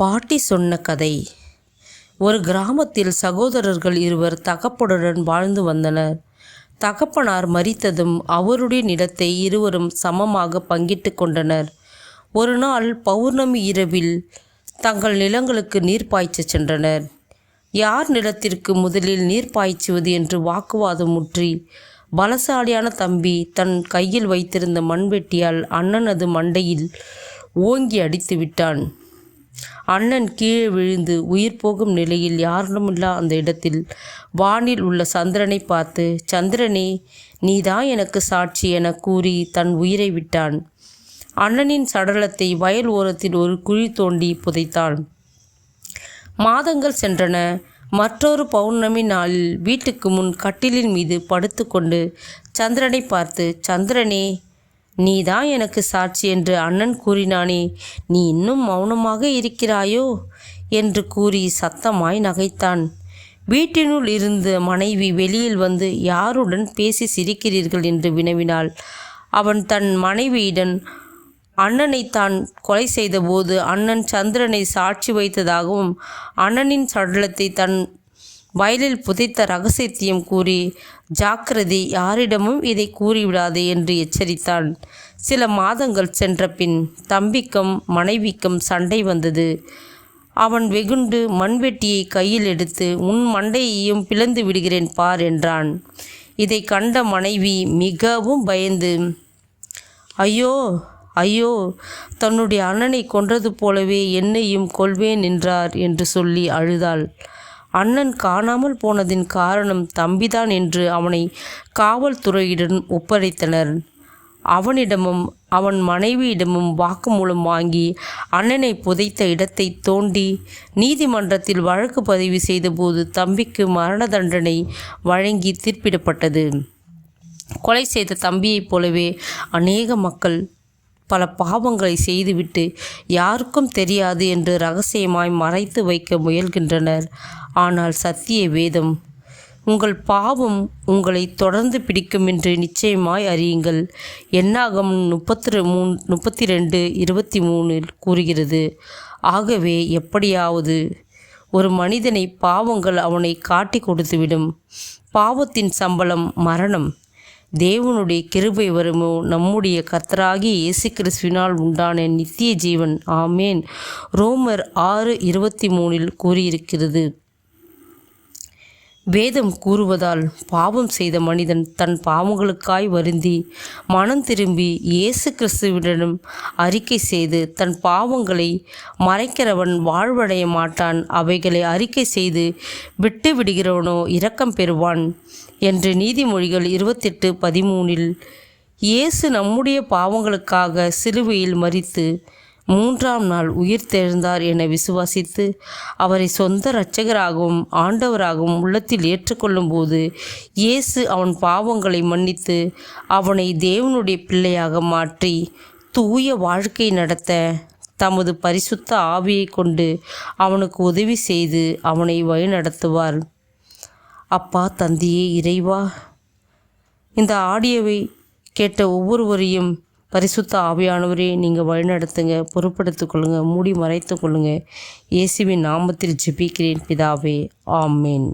பாட்டி சொன்ன கதை. ஒரு கிராமத்தில் சகோதரர்கள் இருவர் தகப்பனுடன் வாழ்ந்து வந்தனர். தகப்பனார் மறித்ததும் அவருடைய நிலத்தை இருவரும் சமமாக பங்கிட்டு கொண்டனர். ஒரு நாள் பௌர்ணமி இரவில் தங்கள் நிலங்களுக்கு நீர் பாய்ச்ச சென்றனர். யார் நிலத்திற்கு முதலில் நீர் பாய்ச்சுவது? என்று வாக்குவாதம் முற்றி பலசாலியான தம்பி தன் கையில் வைத்திருந்த மண்வெட்டியால் அண்ணனது மண்டையில் ஓங்கி அடித்து விட்டான் அண்ணன் கீழே விழுந்து உயிர் போகும் நிலையில் யாருமில்லா அந்த இடத்தில்? வானில் உள்ள சந்திரனை பார்த்து சந்திரனே நீதான் எனக்கு சாட்சி என கூறி தன் உயிரை விட்டான். அண்ணனின் சடலத்தை வயல் ஓரத்தில் ஒரு குழி தோண்டி புதைத்தான். மாதங்கள் சென்றன. மற்றொரு பௌர்ணமி நாளில் வீட்டுக்கு முன் கட்டிலின் மீது படுத்துக்கொண்டு சந்திரனை பார்த்து சந்திரனே நீதான் எனக்கு சாட்சி என்று அண்ணன் கூறினானே நீ இன்னும் மௌனமாக இருக்கிறாயோ? என்று கூறி சத்தமாய் நகைத்தான். வீட்டினுள் இருந்த மனைவி வெளியில் வந்து யாருடன் பேசி சிரிக்கிறீர்கள் என்று வினவினாள். அவன் தன் மனைவியிடம் அண்ணனை தான் கொலை செய்தபோது அண்ணன் சந்திரனை சாட்சி வைத்ததாகவும் அண்ணனின் சடலத்தை தன் வயலில் புதைத்த ரகசியத்தையும் கூறி ஜாக்கிரதை யாரிடமும் இதை கூறிவிடாது என்று எச்சரித்தான். சில மாதங்கள் சென்ற பின் தம்பிக்கும் மனைவிக்கும் சண்டை வந்தது. அவன் வெகுண்டு மண்வெட்டியை கையில் எடுத்து உன் மண்டையையும் பிளந்து விடுகிறேன் பார் என்றான். இதை கண்ட மனைவி மிகவும் பயந்து ஐயோ ஐயோ தன்னுடைய அண்ணனை கொன்றது போலவே என்னையும் கொள்வேன் என்றார் என்று சொல்லி அழுதாள். அண்ணன் காணாமல் போனதின் காரணம் தம்பிதான் என்று அவனை காவல்துறையிடம் ஒப்படைத்தனர். அவனிடமும் அவன் மனைவியிடமும் வாக்குமூலம் வாங்கி அண்ணனை புதைத்த இடத்தை தோண்டி நீதிமன்றத்தில் வழக்கு பதிவு செய்தபோது தம்பிக்கு மரண தண்டனை வழங்கி தீர்ப்பிடப்பட்டது. கொலை செய்த தம்பியைப் போலவே அநேக மக்கள் பல பாவங்களை செய்துவிட்டு யாருக்கும் தெரியாது என்று ரகசியமாய் மறைத்து வைக்க முயல்கின்றனர். ஆனால் சத்திய வேதம் உங்கள் பாவம் உங்களை தொடர்ந்து பிடிக்கும் என்று நிச்சயமாய் அறியுங்கள். என்னாகம் முப்பத்தி மூணு முப்பத்தி ரெண்டு இருபத்தி மூணில் கூறுகிறது. ஆகவே எப்படியாவது ஒரு மனிதனை பாவங்கள் அவனை காட்டி கொடுத்துவிடும். பாவத்தின் சம்பளம் மரணம். தேவனுடைய கிருபை வருமோ? நம்முடைய கர்த்தராகி இயேசு கிறிஸ்துவினால் உண்டான நித்திய ஜீவன். ஆமேன். ரோமர் ஆறு இருபத்தி மூணில் கூறியிருக்கிறது. வேதம் கூறுவதால் பாவம் செய்த மனிதன் தன் பாவங்களுக்காய் வருந்தி மனம் திரும்பி இயேசு கிறிஸ்துவிடம் அறிக்கை செய்து தன் பாவங்களை மறைக்கிறவன் வாழ்வடைய மாட்டான். அவைகளை அறிக்கை செய்து விட்டு விடுகிறவனோ இரக்கம் பெறுவான் என்று நீதிமொழிகள் இருபத்தெட்டு பதிமூனில் இயேசு நம்முடைய பாவங்களுக்காக சிலுவையில் மறித்து மூன்றாம் நாள் உயிர் தெழுந்தார் என விசுவாசித்து அவரை சொந்த இரட்சகராகவும் ஆண்டவராகவும் உள்ளத்தில் ஏற்றுக்கொள்ளும் போது இயேசு அவன் பாவங்களை மன்னித்து அவனை தேவனுடைய பிள்ளையாக மாற்றி தூய வாழ்க்கை நடத்த தமது பரிசுத்த ஆவியை கொண்டு அவனுக்கு உதவி செய்து அவனை வழிநடத்துவார். அப்பா தந்தையே இறைவா இந்த ஆடியோவை கேட்ட ஒவ்வொருவரையும் பரிசுத்த ஆவியானவரே நீங்கள் வழிநடத்துங்க பொறுப்படுத்திக் கொள்ளுங்கள் மூடி மறைத்து கொள்ளுங்கள் இயேசுவின் நாமத்தில் ஜெபிக்கிறேன் பிதாவே. ஆமேன்.